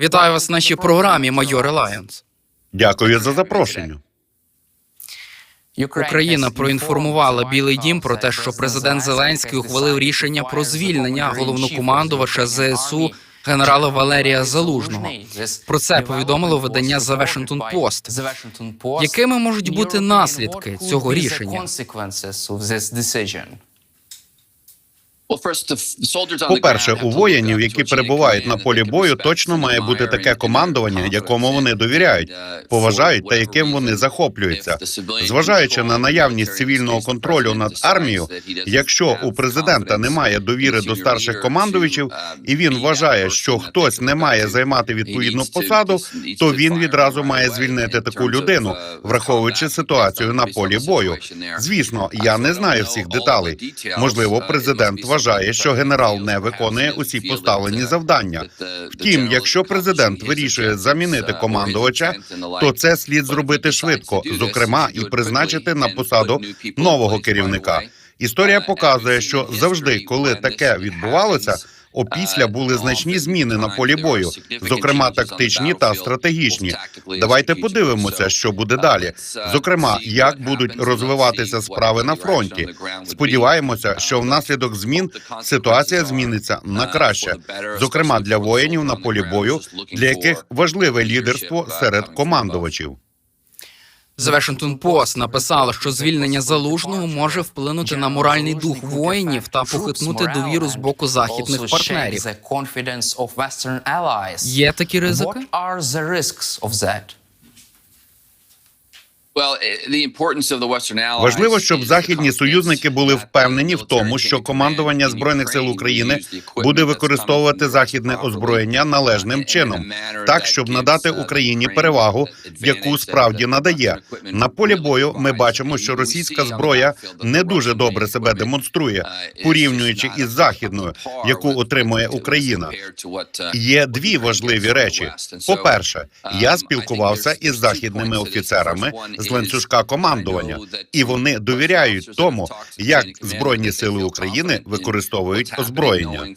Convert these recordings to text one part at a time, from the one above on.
Вітаю вас в нашій програмі Майор Alliance. Дякую за запрошення. Україна проінформувала Білий Дім про те, що президент Зеленський ухвалив рішення про звільнення головнокомандувача ЗСУ генерала Валерія Залужного. Про це повідомило видання The Washington Post. Якими можуть бути наслідки цього рішення? По-перше, у воїнів, які перебувають на полі бою, точно має бути таке командування, якому вони довіряють, поважають та яким вони захоплюються. Зважаючи на наявність цивільного контролю над армією, якщо у президента немає довіри до старших командувачів, і він вважає, що хтось не має займати відповідну посаду, то він відразу має звільнити таку людину, враховуючи ситуацію на полі бою. Звісно, я не знаю всіх деталей. Можливо, президент вважає, що генерал не виконує усі поставлені завдання. Втім, якщо президент вирішує замінити командувача, то це слід зробити швидко, зокрема, і призначити на посаду нового керівника. Історія показує, що завжди, коли таке відбувалося, опісля були значні зміни на полі бою, зокрема тактичні та стратегічні. Давайте подивимося, що буде далі. Зокрема, як будуть розвиватися справи на фронті. Сподіваємося, що внаслідок змін ситуація зміниться на краще, зокрема для воїнів на полі бою, для яких важливе лідерство серед командувачів. The Washington Post написала, що звільнення залужного може вплинути на моральний дух воїнів та похитнути довіру з боку західних партнерів. Є такі ризики? Важливо, щоб західні союзники були впевнені в тому, що командування збройних сил України буде використовувати західне озброєння належним чином, так щоб надати Україні перевагу, яку справді надає. На полі бою ми бачимо, що російська зброя не дуже добре себе демонструє, порівнюючи із західною, яку отримує Україна. Є дві важливі речі. По перше, я спілкувався із західними офіцерами з ланцюжка командування, і вони довіряють тому, як збройні сили України використовують озброєння.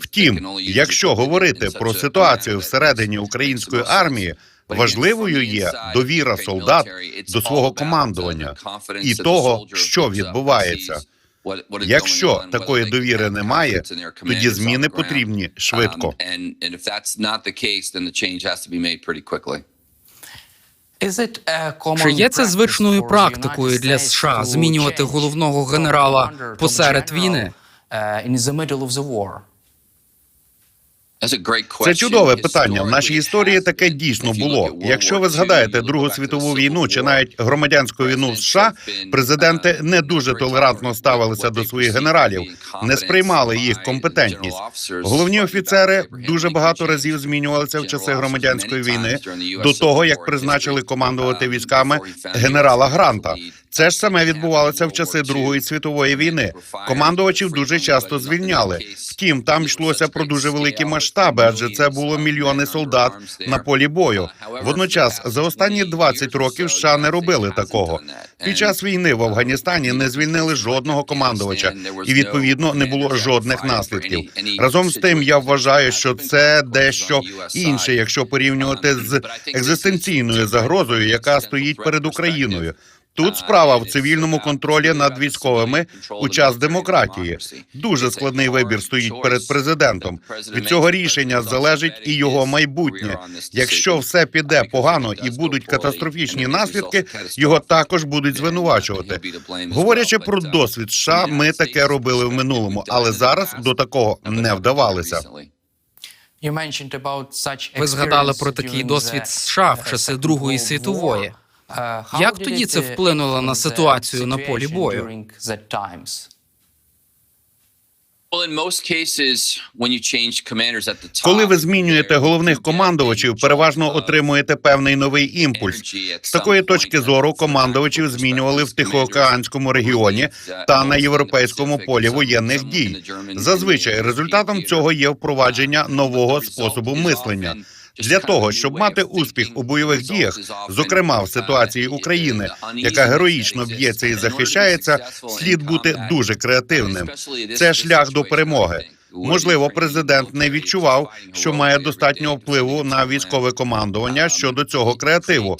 Втім, якщо говорити про ситуацію всередині української армії, важливою є довіра солдат до свого командування і того, що відбувається. Якщо такої довіри немає, тоді зміни потрібні швидко. Чи є це звичною практикою для США змінювати головного генерала посеред війни? Це чудове питання. В нашій історії таке дійсно було. Якщо ви згадаєте Другу світову війну чи навіть громадянську війну в США, президенти не дуже толерантно ставилися до своїх генералів, не сприймали їх компетентність. Головні офіцери дуже багато разів змінювалися в часи громадянської війни до того, як призначили командувати військами генерала Гранта. Це ж саме відбувалося в часи Другої світової війни. Командувачів дуже часто звільняли. Втім, там йшлося про дуже великі масштаби, адже це було мільйони солдат на полі бою. Водночас, за останні 20 років США не робили такого. Під час війни в Афганістані не звільнили жодного командувача, і відповідно не було жодних наслідків. Разом з тим, я вважаю, що це дещо інше, якщо порівнювати з екзистенційною загрозою, яка стоїть перед Україною. Тут справа в цивільному контролі над військовими у час демократії. Дуже складний вибір стоїть перед президентом. Від цього рішення залежить і його майбутнє. Якщо все піде погано і будуть катастрофічні наслідки, його також будуть звинувачувати. Говорячи про досвід США, ми таке робили в минулому, але зараз до такого не вдавалося. Ви згадали про такий досвід США в часи Другої світової. Як тоді це вплинуло на ситуацію на полі бою? Коли ви змінюєте головних командувачів, переважно отримуєте певний новий імпульс. З такої точки зору командувачів змінювали в Тихоокеанському регіоні та на європейському полі воєнних дій. Зазвичай результатом цього є впровадження нового способу мислення. Для того щоб мати успіх у бойових діях, зокрема в ситуації України, яка героїчно б'ється і захищається, слід бути дуже креативним. Це шлях до перемоги. Можливо, президент не відчував, що має достатньо впливу на військове командування щодо цього креативу.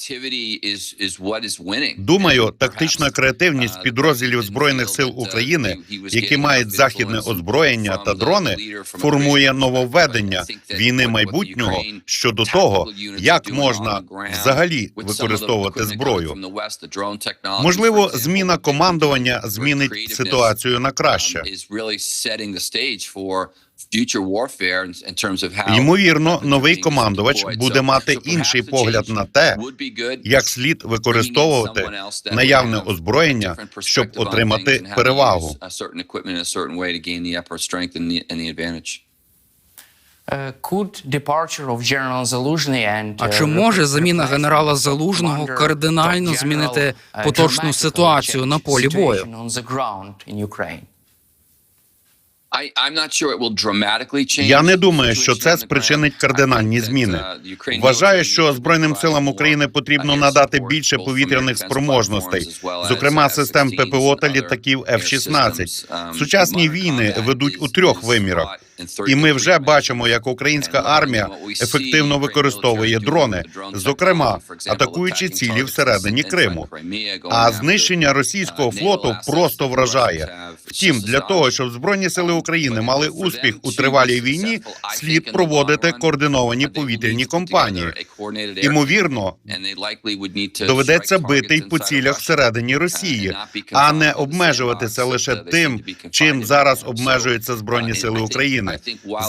Думаю, тактична креативність підрозділів збройних сил України, які мають західне озброєння та дрони, формує нововведення війни майбутнього щодо того, як можна взагалі використовувати зброю. Можливо, зміна командування змінить ситуацію на краще. Ймовірно, новий командувач буде мати інший погляд на те, як слід використовувати наявне озброєння, щоб отримати перевагу. А чи може заміна генерала Залужного кардинально змінити поточну ситуацію на полі бою? Я не думаю, що це спричинить кардинальні зміни. Вважаю, що збройним силам України потрібно надати більше повітряних спроможностей, зокрема систем ППО та літаків F-16. Сучасні війни ведуть у трьох вимірах. І ми вже бачимо, як українська армія ефективно використовує дрони, зокрема атакуючи цілі всередині Криму. А знищення російського флоту просто вражає. Втім, для того, щоб збройні сили України мали успіх у тривалій війні, слід проводити координовані повітряні кампанії. Імовірно, доведеться бити й по цілях всередині Росії, а не обмежуватися лише тим, чим зараз обмежуються збройні сили України.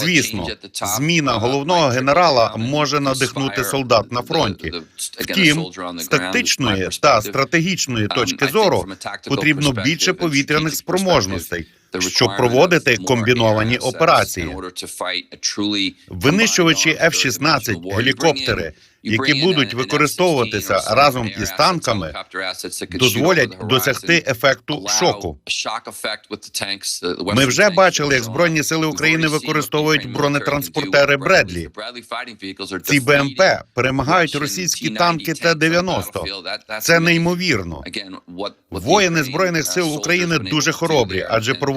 Звісно, зміна головного генерала може надихнути солдат на фронті. Втім, з тактичної та стратегічної точки зору потрібно більше повітряних спроможностей, щоб проводити комбіновані операції. Винищувачі F-16, гелікоптери, які будуть використовуватися разом із танками, дозволять досягти ефекту шоку. Ми вже бачили, як збройні сили України використовують бронетранспортери Бредлі. Ці БМП перемагають російські танки Т-90. Це неймовірно. Воїни збройних сил України дуже хоробрі, адже проводять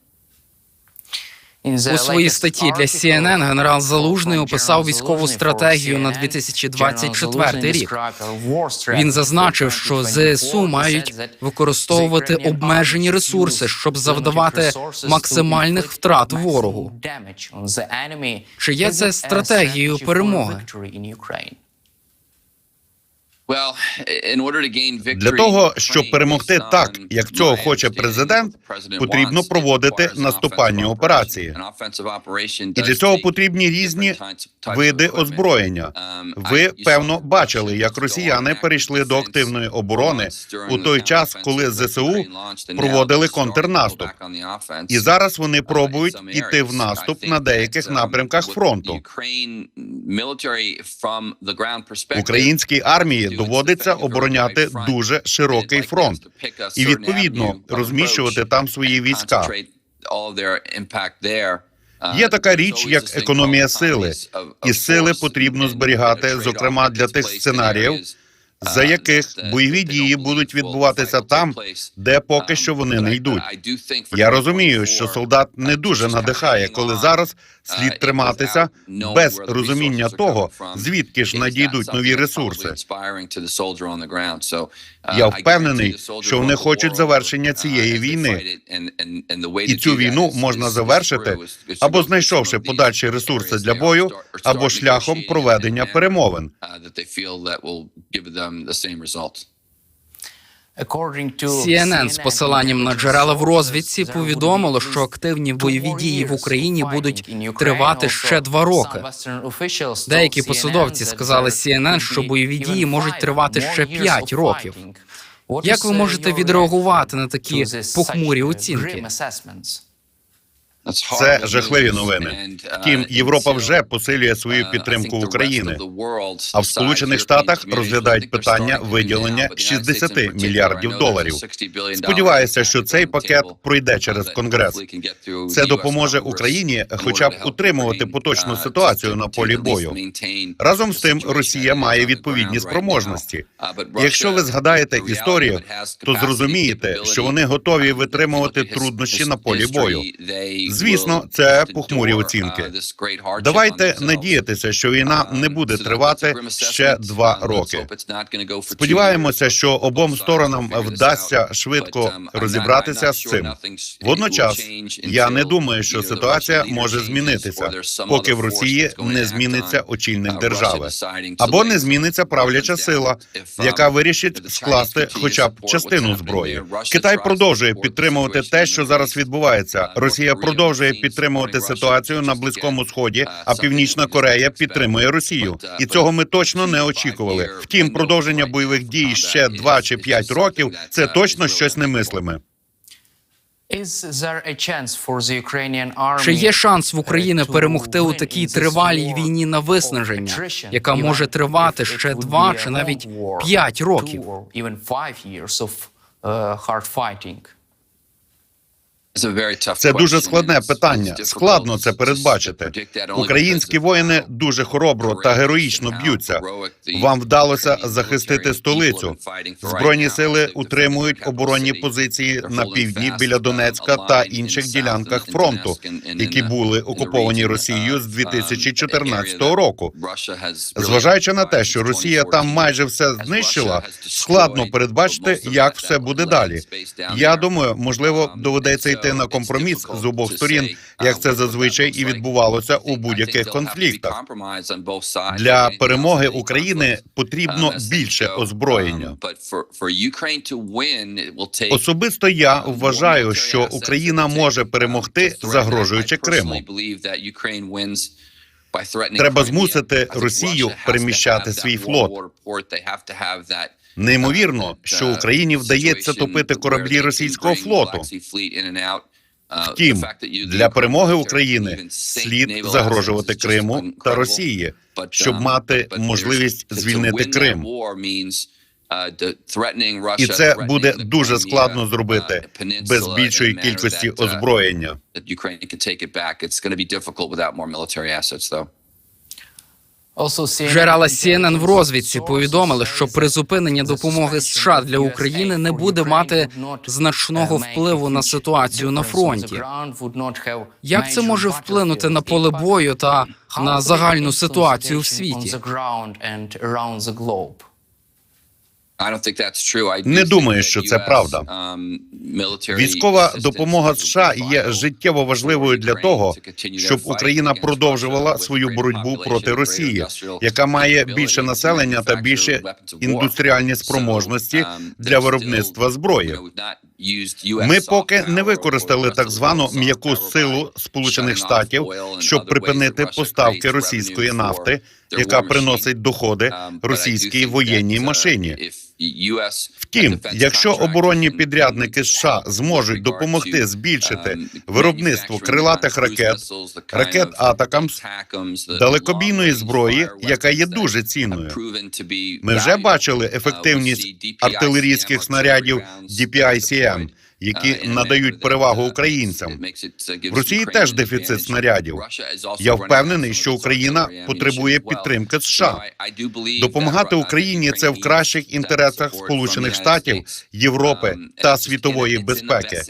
У своїй статті для CNN генерал Залужний описав військову стратегію на 2024 рік. Він зазначив, що ЗСУ мають використовувати обмежені ресурси, щоб завдавати максимальних втрат ворогу. Чи є це стратегією перемоги? Для того, щоб перемогти так, як цього хоче президент, потрібно проводити наступальні операції. І для цього потрібні різні види озброєння. Ви певно бачили, як росіяни перейшли до активної оборони у той час, коли ЗСУ проводили контрнаступ. І зараз вони пробують іти в наступ на деяких напрямках фронту. Українській армії доводиться обороняти дуже широкий фронт і відповідно розміщувати там свої війська. Є така річ, як економія сили, і сили потрібно зберігати, зокрема для тих сценаріїв, за яких бойові дії будуть відбуватися там, де поки що вони не йдуть. Я розумію, що солдат не дуже надихає, коли зараз слід триматися без розуміння того, звідки ж надійдуть нові ресурси. Я впевнений, що вони хочуть завершення цієї війни. І цю війну можна завершити або знайшовши подальші ресурси для бою, або шляхом проведення перемовин. CNN з посиланням на джерела в розвідці повідомило, що активні бойові дії в Україні будуть тривати ще два роки. Деякі посадовці сказали CNN, що бойові дії можуть тривати ще п'ять років. Як ви можете відреагувати на такі похмурі оцінки? Це жахливі новини. Втім, Європа вже посилює свою підтримку України. А в Сполучених Штатах розглядають питання виділення 60 мільярдів доларів. Сподіваюся, що цей пакет пройде через Конгрес. Це допоможе Україні, хоча б утримувати поточну ситуацію на полі бою. Разом з тим, Росія має відповідні спроможності. Якщо ви згадаєте історію, то зрозумієте, що вони готові витримувати труднощі на полі бою. Звісно, це похмурі оцінки. Давайте надіятися, що війна не буде тривати ще два роки. Сподіваємося, що обом сторонам вдасться швидко розібратися з цим. Водночас я не думаю, що ситуація може змінитися, поки в Росії не зміниться очільник держави, або не зміниться правляча сила, яка вирішить скласти хоча б частину зброї. Китай продовжує підтримувати те, що зараз відбувається. Росія продовжує підтримувати ситуацію на близькому сході, а Північна Корея підтримує Росію, і цього ми точно не очікували. Втім, продовження бойових дій ще два чи п'ять років це точно щось немислиме. Чи є шанс в Україні перемогти у такій тривалій війні на виснаження, яка може тривати ще два чи навіть п'ять років? Це дуже складне питання. Складно це передбачити. Українські воїни дуже хоробро та героїчно б'ються. Вам вдалося захистити столицю. Збройні сили утримують оборонні позиції на півдні біля Донецька та інших ділянках фронту, які були окуповані Росією з 2014 року. Зважаючи на те, що Росія там майже все знищила, складно передбачити, як все буде далі. Я думаю, можливо, доведеться йти на компроміс з обох сторін, як це зазвичай і відбувалося у будь-яких конфліктах. Для перемоги України потрібно більше озброєння. Особисто я вважаю, що Україна може перемогти, загрожуючи Криму. Треба змусити Росію переміщати свій флот. Неймовірно, що Україні вдається топити кораблі російського флоту. Втім, для перемоги України слід загрожувати Криму та Росії, щоб мати можливість звільнити Крим. І це буде дуже складно зробити без більшої кількості озброєння. Джерела CNN в розвідці повідомили, що призупинення допомоги США для України не буде мати значного впливу на ситуацію на фронті. Як це може вплинути на поле бою та на загальну ситуацію в світі? Не думаю, що це правда. Військова допомога США є життєво важливою для того, щоб Україна продовжувала свою боротьбу проти Росії, яка має більше населення та більше індустріальні спроможності для виробництва зброї. Ми поки не використали так звану м'яку силу Сполучених Штатів, щоб припинити поставки російської нафти, яка приносить доходи російській воєнній машині. Втім, якщо оборонні підрядники США зможуть допомогти збільшити виробництво крилатих ракет, ракет Атакамс, далекобійної зброї, яка є дуже цінною. Ми вже бачили ефективність артилерійських снарядів DPICM, які надають перевагу українцям. В Росії теж дефіцит снарядів. Я впевнений, що Україна потребує підтримки США. Допомагати Україні це в кращих інтересах Сполучених Штатів, Європи та світової безпеки.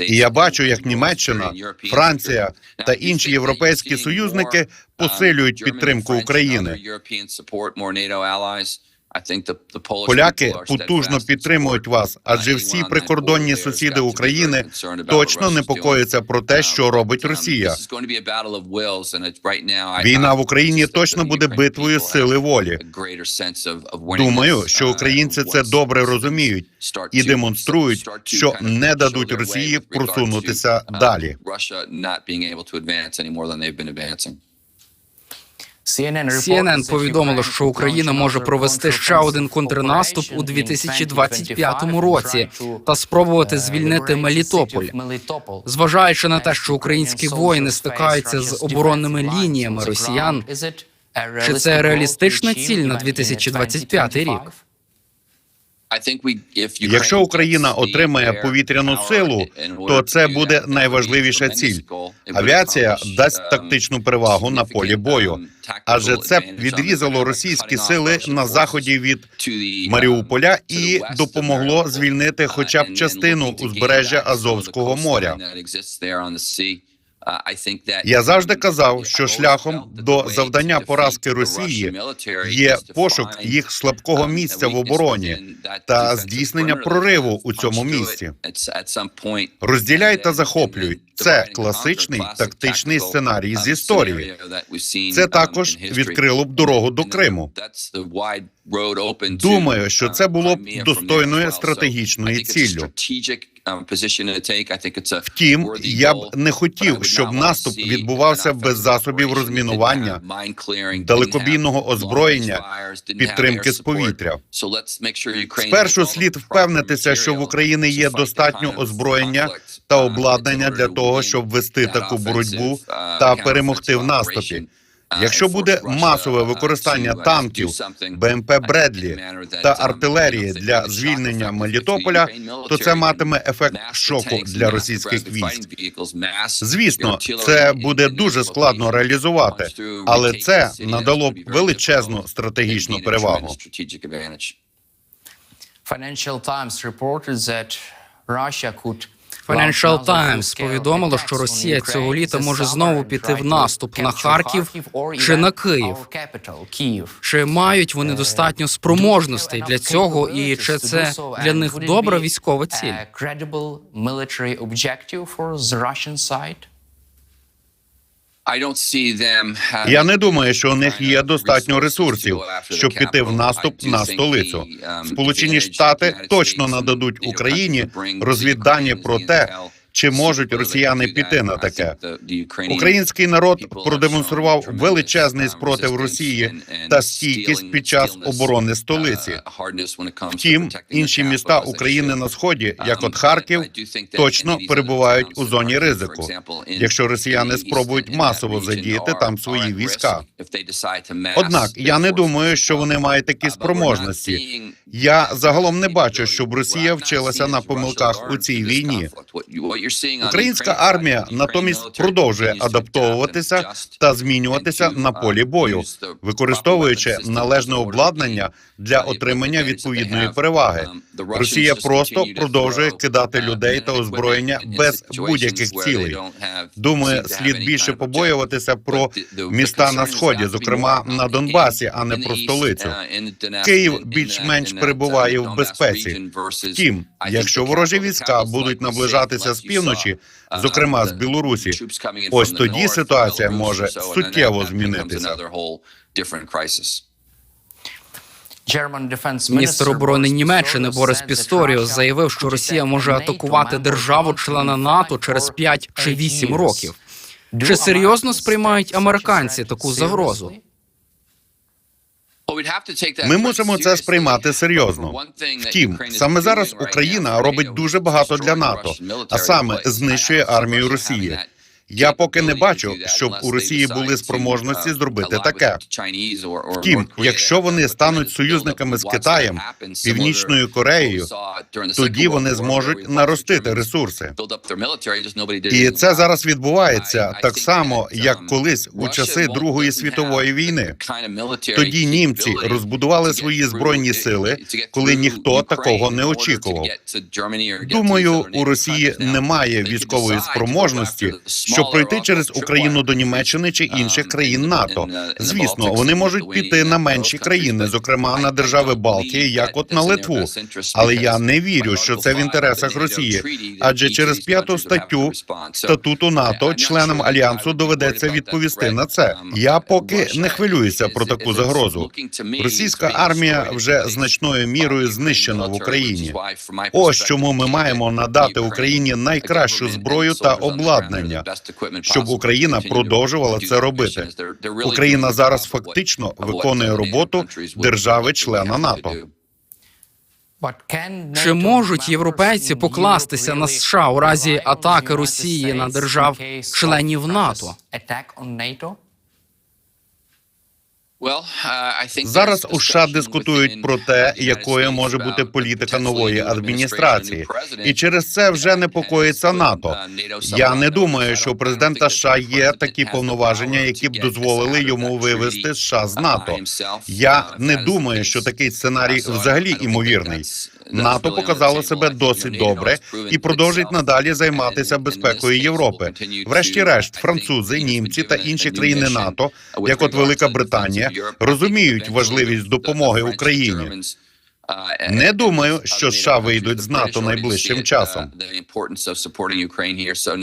І я бачу, як Німеччина, Франція та інші європейські союзники посилюють підтримку України. Поляки потужно підтримують вас, адже всі прикордонні сусіди України точно непокояться про те, що робить Росія. Війна в Україні точно буде битвою сили волі. Думаю, що українці це добре розуміють і демонструють, що не дадуть Росії просунутися далі. CNN повідомило, що Україна може провести ще один контрнаступ у 2025 році та спробувати звільнити Мелітополь. Зважаючи на те, що українські воїни стикаються з оборонними лініями росіян, чи це реалістична ціль на 2025 рік? Якщо Україна отримає повітряну силу, то це буде найважливіша ціль. Авіація дасть тактичну перевагу на полі бою, адже це б відрізало російські сили на заході від Маріуполя і допомогло звільнити хоча б частину узбережжя Азовського моря. Я завжди казав, що шляхом до завдання поразки Росії є пошук їх слабкого місця в обороні та здійснення прориву у цьому місці. Розділяй та захоплюй. Це класичний тактичний сценарій з історії. Це також відкрило б дорогу до Криму. Думаю, що це було б достойною стратегічною ціллю. Втім, я б не хотів, щоб наступ відбувався без засобів розмінування, далекобійного озброєння, підтримки з повітря. Спершу слід впевнитися, що в Україні є достатньо озброєння та обладнання для того, щоб вести таку боротьбу та перемогти в наступі. Якщо буде масове використання танків, БМП Бредлі та артилерії для звільнення Мелітополя, то це матиме ефект шоку для російських військ. Звісно, це буде дуже складно реалізувати, але це надало б величезну стратегічну перевагу. Financial Times reported that Russia could Financial Times повідомило, що Росія цього літа може знову піти в наступ на Харків чи на Київ. Чи мають вони достатньо спроможностей для цього, і чи це для них добра військова ціль? Я не думаю, що у них є достатньо ресурсів, щоб піти в наступ на столицю. Сполучені Штати точно нададуть Україні розвіддані про те, чи можуть росіяни піти на таке. Український народ продемонстрував величезний спротив Росії та стійкість під час оборони столиці. Втім, інші міста України на сході, як от Харків, точно перебувають у зоні ризику. Якщо росіяни спробують масово задіяти там свої війська. Однак я не думаю, що вони мають такі спроможності. Я загалом не бачу, щоб Росія вчилася на помилках у цій війні. Українська армія натомість продовжує адаптовуватися та змінюватися на полі бою, використовуючи належне обладнання для отримання відповідної переваги. Росія просто продовжує кидати людей та озброєння без будь-яких цілей. Думаю, слід більше побоюватися про міста на сході, зокрема на Донбасі, а не про столицю. Київ більш-менш перебуває в безпеці. Втім, якщо ворожі війська будуть наближатися з півночі, зокрема з Білорусі, ось тоді ситуація може суттєво змінитися. Міністр оборони Німеччини Борис Пісторіус заявив, що Росія може атакувати державу-члена НАТО через 5 чи 8 років. Чи серйозно сприймають американці таку загрозу? Ми мусимо це сприймати серйозно. Втім, саме зараз Україна робить дуже багато для НАТО, а саме знищує армію Росії. Я поки не бачу, щоб у Росії були спроможності зробити таке. Втім, якщо вони стануть союзниками з Китаєм, Північною Кореєю, тоді вони зможуть наростити ресурси. І це зараз відбувається так само, як колись у часи Другої світової війни. Тоді німці розбудували свої збройні сили, коли ніхто такого не очікував. Думаю, у Росії немає військової спроможності, щоб пройти через Україну до Німеччини чи інших країн НАТО. Звісно, вони можуть піти на менші країни, зокрема на держави Балтії, як от на Литву. Але я не вірю, що це в інтересах Росії, адже через п'яту статтю статуту НАТО членам альянсу доведеться відповісти на це. Я поки не хвилююся про таку загрозу. Російська армія вже значною мірою знищена в Україні. Ось чому ми маємо надати Україні найкращу зброю та обладнання. Щоб Україна продовжувала це робити. Україна зараз фактично виконує роботу держави-члена НАТО. Чи можуть європейці покластися на США у разі атаки Росії на держав-членів НАТО? Зараз у США дискутують про те, якою може бути політика нової адміністрації, і через це вже непокоїться НАТО. Я не думаю, що у президента США є такі повноваження, які б дозволили йому вивести США з НАТО. Я не думаю, що такий сценарій взагалі імовірний. НАТО показало себе досить добре і продовжить надалі займатися безпекою Європи. Врешті-решт, французи, німці та інші країни НАТО, як от Велика Британія, розуміють важливість допомоги Україні. Не думаю, що США вийдуть з НАТО найближчим часом.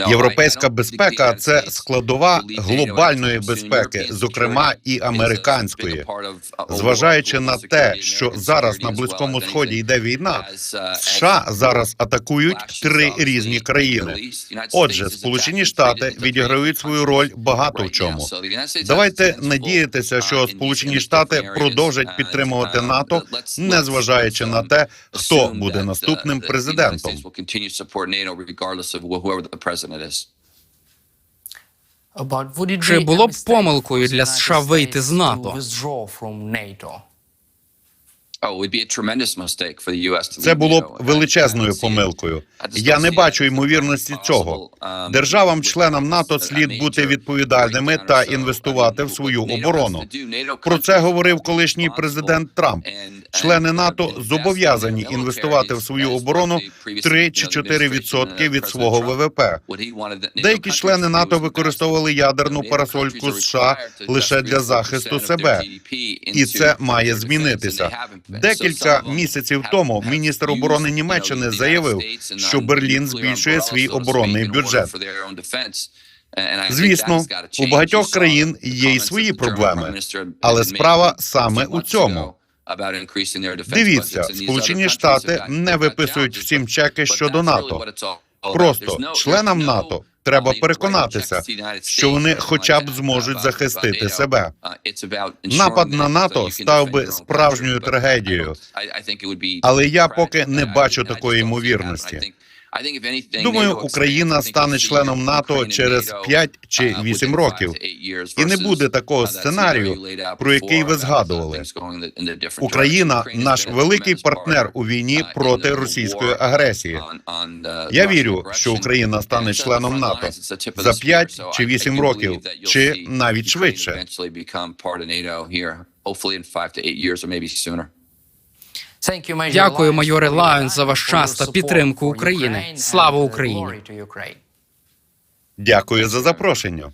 Європейська безпека це складова глобальної безпеки, зокрема і американської. Зважаючи на те, що зараз на близькому сході йде війна, США зараз атакують три різні країни. Отже, Сполучені Штати відіграють свою роль багато в чому. Давайте надіятися, що Сполучені Штати продовжать підтримувати НАТО, незважаючи на те, хто буде наступним президентом. Чи було б помилкою для США вийти з НАТО? Це було б величезною помилкою. Я не бачу ймовірності цього. Державам-членам НАТО слід бути відповідальними та інвестувати в свою оборону. Про це говорив колишній президент Трамп. Члени НАТО зобов'язані інвестувати в свою оборону 3 чи 4 відсотки від свого ВВП. Деякі члени НАТО використовували ядерну парасольку США лише для захисту себе, і це має змінитися. Декілька місяців тому міністр оборони Німеччини заявив, що Берлін збільшує свій оборонний бюджет. Звісно, у багатьох країн є й свої проблеми, але справа саме у цьому. Дивіться, Сполучені Штати не виписують всім чеки щодо НАТО. Просто членам НАТО треба переконатися, що вони хоча б зможуть захистити себе. Напад на НАТО став би справжньою трагедією, але я поки не бачу такої ймовірності. Думаю, Україна стане членом НАТО через 5 чи 8 років, і не буде такого сценарію, про який ви згадували. Україна наш великий партнер у війні проти російської агресії. Я вірю, що Україна стане членом НАТО за 5 чи 8 років, чи навіть швидше. Дякую, майоре Лайон, за ваш час та підтримку України. Слава Україні! Дякую за запрошення.